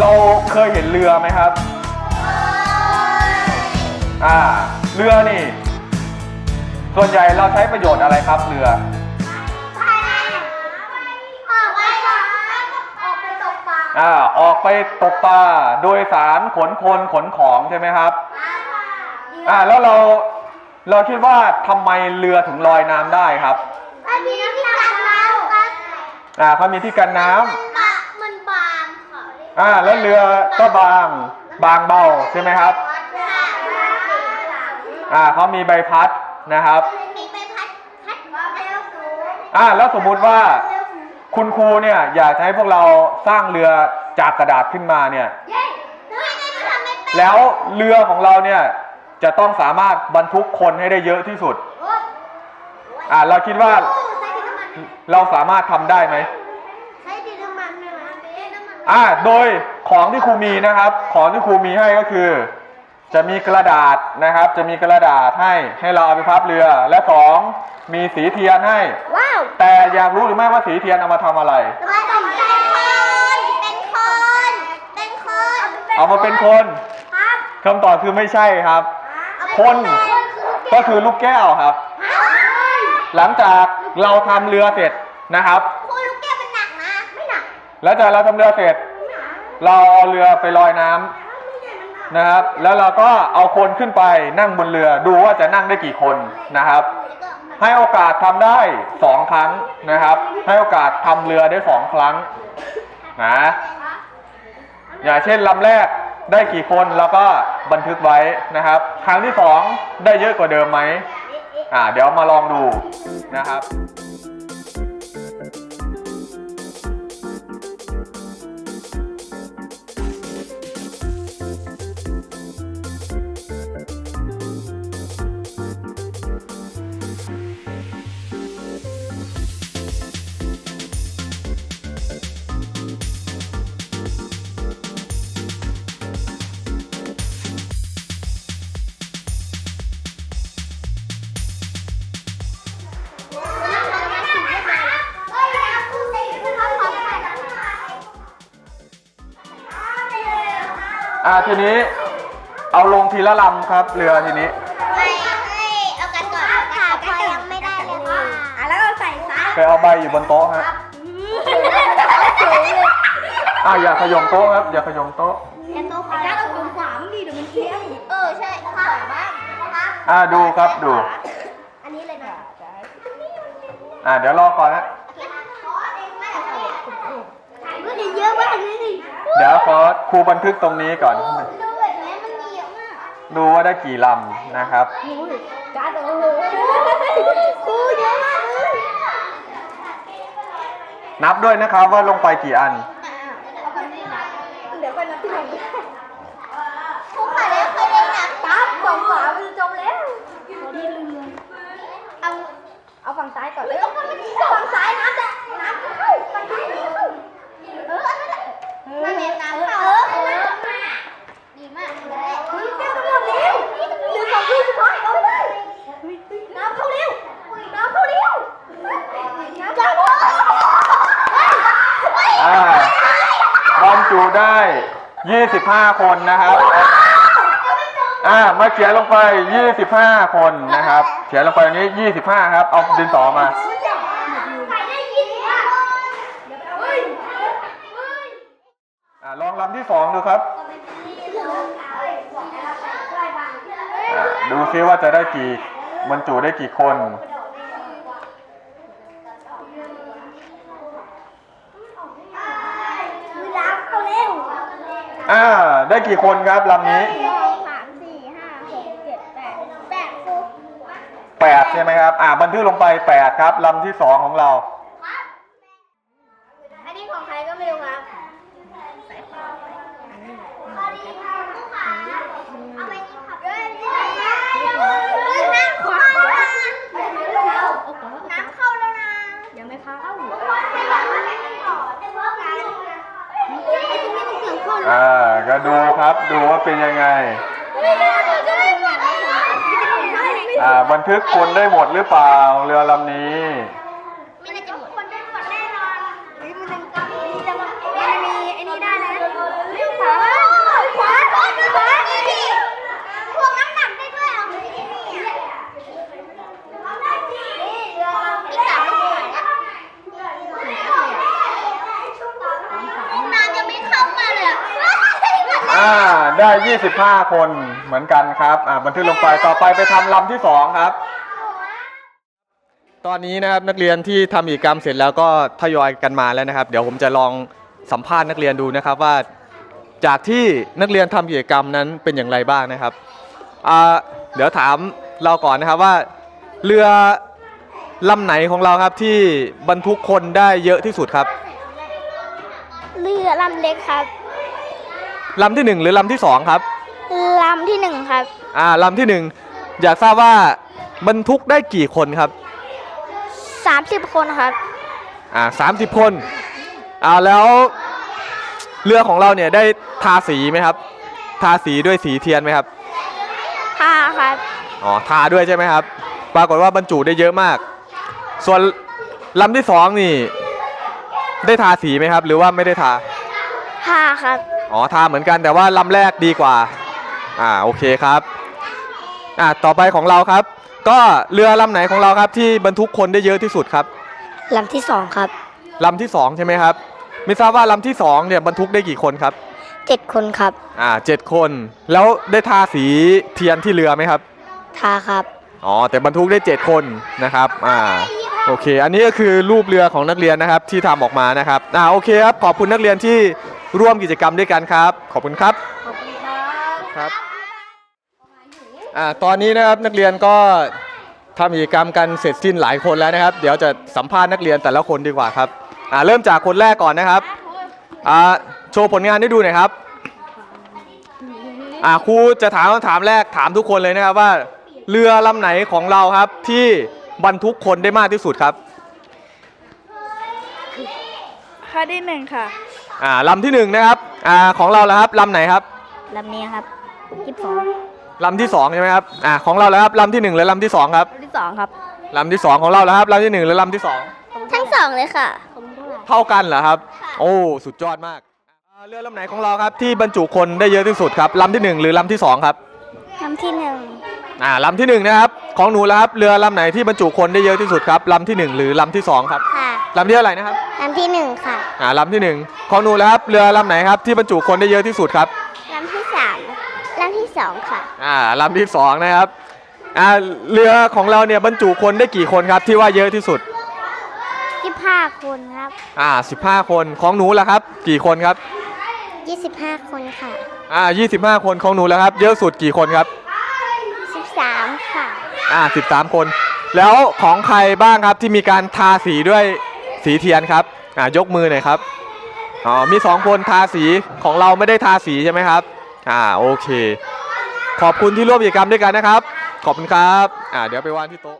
เราเคยเห็นเรือไหมครับ อ่า เรือนี่ ส่วนใหญ่เราใช้ประโยชน์อะไรครับเรือ อ่า ออกไปตกปลา โดยสารขนคนขนของใช่ไหมครับ อ่า แล้วเรา เราคิดว่าทำไมเรือถึงลอยน้ำได้ครับ อ่าเขามีที่กันน้ำมันบางค่ะ อ่าแล้วเรือก็บางบางเบาใช่ไหมครับ อ่าเขามีใบพัดนะครับมีใบพัดพัดเร็วสูงอ่าแล้วสมมุติว่าคุณครูเนี่ยอยากจะให้พวกเราสร้างเรือจากกระดาษขึ้นมาเนี่ยเย้ทำไมไม่ทำไม่เป็นแล้วเรือของเราเนี่ยจะต้องสามารถบรรทุกคนให้ได้เยอะที่สุดโอ๊ยอ่าเราคิดว่าโอ้ใช้ดินน้ำมันเราสามารถทำได้ไหม อ่าโดยของที่ครูมีนะครับ ของที่ครูมีให้ก็คือ จะมีกระดาษนะครับ จะมีกระดาษให้ให้เราเอาไปพับเรือ และสองมีสีเทียนให้ ว้าวแต่อยากรู้หรือไม่ว่าสีเทียนเอามาทำอะไรมาเป็นคน เป็นคน เป็นคนเอามาเป็นคนครับคำตอบคือไม่ใช่ครับเอาคน ก็คือลูกแก้วครับ หลังจากเราทำเรือเสร็จนะครับ คุณลูกแก้วมันหนักนะ ไม่ หนักหลังจากเราทำเรือเสร็จ เราเอาเรือไปลอยน้ำนะครับ แล้วเราก็เอาคนขึ้นไปนั่งบนเรือดูว่าจะนั่งได้กี่คนนะครับ ให้โอกาสทำได้สองครั้งนะครับ ให้โอกาสทำเรือได้สองครั้งนะ อย่างเช่นลำแรกได้กี่คนแล้วก็บันทึกไว้นะครับ ครั้งที่สองได้เยอะกว่าเดิมไหมอ่าเดี๋ยวมาลองดูนะครับ อ่าทีนี้เอาลงทีละลำครับ เรือทีนี้ ไม่ให้เอากันก่อนค่ะก็ยังไม่ได้เลยค่ะอะแล้วก็ใส่ซ้ายไปเอาใบอยู่บนโต๊ะฮะอ่าอย่าขยมโต๊ะครับ อย่าขยมโต๊ะแค่โต๊ะขวาแล้วเอาขวามันดีเดี๋ยวมันเที่ยงเออใช่ค่ะบ้างครับอ่าดูครับดู อันนี้เลยนะอ่าเดี๋ยวรอก่อนนะมันเยอะมากเลย เดี๋ยวขอครูบันทึกตรงนี้ก่อน ดูแบบนี้มันมีเยอะมากดูว่าได้กี่ลำนะครับการ์ดโอ้โหกูเยอะมากเลยนับด้วยนะครับว่าลงไปกี่อันเดี๋ยวไปนับที่ไหนครูขายแล้วเคยเล่นนะปั๊บฝั่งขวามันจะจมแล้ว เอาเอาฝั่งซ้ายก่อนเฮ้ยฝั่งซ้ายน้ำจะน้ำจะเข้าฝั่งซ้ายน้ำเข้าเอออัน นั้นแหละน้ำเมน้ำเข้าเออเออดีมากเลยเฮ้ยแก้วจะหมดแล้วเหลือสองทีสุดท้ายเอาเลย น้ำเข้าเร็ว น้ำเข้าเร็วน้ำเข้าเร็วอ่าบรรจุได้ 25 คนนะครับอ่ามาเขียนลงไป 25 คนนะครับ เขียนลงไปตรงนี้ 25 ครับ เอาดินสอมา ใครได้ยินอะเฮ้ย อ่า ลองลำที่สองดูครับอ่าดูซิว่าจะได้กี่บรรจุได้กี่คนน้ำเข้าเร็วอ่า ได้กี่คนครับลำนี้สองสามสี่ห้าหกเจ็ดแปดแปดครู8ใช่ไหมครับ อ่าบันทึกลงไป8ครับลำที่สองของเรา ครับ อันนี้ของใครก็ไม่รู้ครับสายฟ้าสวัสดีค่ะลูกค้าเอาไปนี่ขับด้วยน้ำเข้าแล้วนะน้ำเข้าแล้วนะ ยังไม่เข้า ทุกคนขยับมาให้ต่อแต่ว่าการไอ้ตรงนี้มันเกี่ยวข้อง อ่าก็ดูครับดูว่าเป็นยังไงไม่ได้ไม่ได้ไม่ได้อ่าบันทึกคนได้หมดหรือเปล่าเรือลำนี้ ไม่น่าจะหมดคนได้หมดแน่นอนเฮ้ยมันจะมีจะมันมีไอ้นี่ได้นะเร็ว ได้ 25 คนเหมือนกันครับอ่าบันทึกลงไปต่อไปไปทำลำที่สองครับ ตอนนี้นะครับนักเรียนที่ทำกิจกรรมเสร็จแล้วก็ทยอยกันมาแล้วนะครับ เดี๋ยวผมจะลองสัมภาษณ์นักเรียนดูนะครับว่า จากที่นักเรียนทำกิจกรรมนั้นเป็นอย่างไรบ้างนะครับอ่าเดี๋ยวถามเราก่อนนะครับว่าเรือลำไหนของเราครับที่บรรทุกคนได้เยอะที่สุดครับ เรือลำเล็กครับ ลำที่หนึ่งหรือลำที่สองครับ ลำที่หนึ่งครับ อ่าลำที่หนึ่งอยากทราบว่าบรรทุกได้กี่คนครับสามสิบคนครับ อ่าสามสิบคนอ่าแล้วเรือของเราเนี่ยได้ทาสีไหมครับ ทาสีด้วยสีเทียนไหมครับ ห้าครับ อ๋อทาด้วยใช่ไหมครับ ปรากฏว่าบรรจุได้เยอะมาก ส่วนลำที่สองนี่ ได้ทาสีไหมครับ หรือว่าไม่ได้ทา ห้าครับ อ๋อทาเหมือนกันแต่ว่าลำแรกดีกว่า อ่าโอเคครับ อ่าต่อไปของเราครับ ก็เรือลำไหนของเราครับที่บรรทุกคนได้เยอะที่สุดครับลำที่สองครับลำที่สองใช่ไหมครับ ไม่ทราบว่าลำที่สองเนี่ยบรรทุกได้กี่คนครับเจ็ดคนครับ อ่าเจ็ดคน แล้วได้ทาสีเทียนที่เรือไหมครับ ทาครับ อ๋อแต่บรรทุกได้เจ็ดคนนะครับ อ่าโอเค อันนี้ก็คือรูปเรือของนักเรียนนะครับที่ทำออกมานะครับ อ่าโอเคครับขอบคุณนักเรียนที่ ร่วมกิจกรรมด้วยกันครับ ขอบคุณครับ ขอบคุณครับครับ อ่าตอนนี้นะครับนักเรียนก็ทำกิจกรรมกันเสร็จสิ้นหลายคนแล้วนะครับ เดี๋ยวจะสัมภาษณ์นักเรียนแต่ละคนดีกว่าครับอ่าเริ่มจากคนแรกก่อนนะครับอ่าโชว์ผลงานให้ดูหน่อยครับอ่าครูจะถามคำถามแรกถามทุกคนเลยนะครับว่า เรือลำไหนของเราครับที่บรรทุกคนได้มากที่สุดครับ ข้อที่หนึ่งค่ะ อ่าลำที่หนึ่งนะครับอ่าของเราแล้วครับลำไหนครับลำนี้ครับยี่สิบสองลำที่สองใช่ไหมครับอ่าของเราแล้วครับลำที่หนึ่งหรือลำที่สองครับลำที่สองครับลำที่สองของเราแล้วครับลำที่หนึ่งหรือลำที่สองทั้งสองเลยค่ะผมเท่าไหร่เท่ากันเหรอครับ โอ้สุดยอดมากอ่าเรือลำไหนของเราครับที่บรรจุคนได้เยอะที่สุดครับลำที่หนึ่งหรือลำที่สองครับ ลำที่หนึ่ง อ่าลำที่หนึ่งนะครับ ของหนูแล้วครับเรือลำไหนที่บรรจุคนได้เยอะที่สุดครับลำที่หนึ่งหรือลำที่สองครับค่ะลำที่เท่าไหร่นะครับลำที่หนึ่งค่ะอ่าลำที่หนึ่งของหนูแล้วครับเรือลำไหนครับที่บรรจุคนได้เยอะที่สุดครับลำที่สามลำที่สองค่ะอ่าลำที่สองนะครับอ่าเรือของเราเนี่ยบรรจุคนได้กี่คนครับที่ว่าเยอะที่สุดยี่สิบห้าคนครับอ่าสิบห้าคนของหนูแล้วครับ กี่คนครับยี่สิบห้าคนค่ะอ่ายี่สิบห้าคนของหนูแล้วครับ เยอะสุดกี่คนครับสิบสาม ค่ะ อ่าสิบสามคน แล้วของใครบ้างครับที่มีการทาสีด้วยสีเทียนครับ อ่ายกมือหน่อยครับ อ๋อ มีสองคนทาสีของเราไม่ได้ทาสีใช่ไหมครับ อ่า โอเค ขอบคุณที่ร่วมกิจกรรมด้วยกันนะครับ ขอบคุณครับ อ่า เดี๋ยวไปวางที่โต๊ะ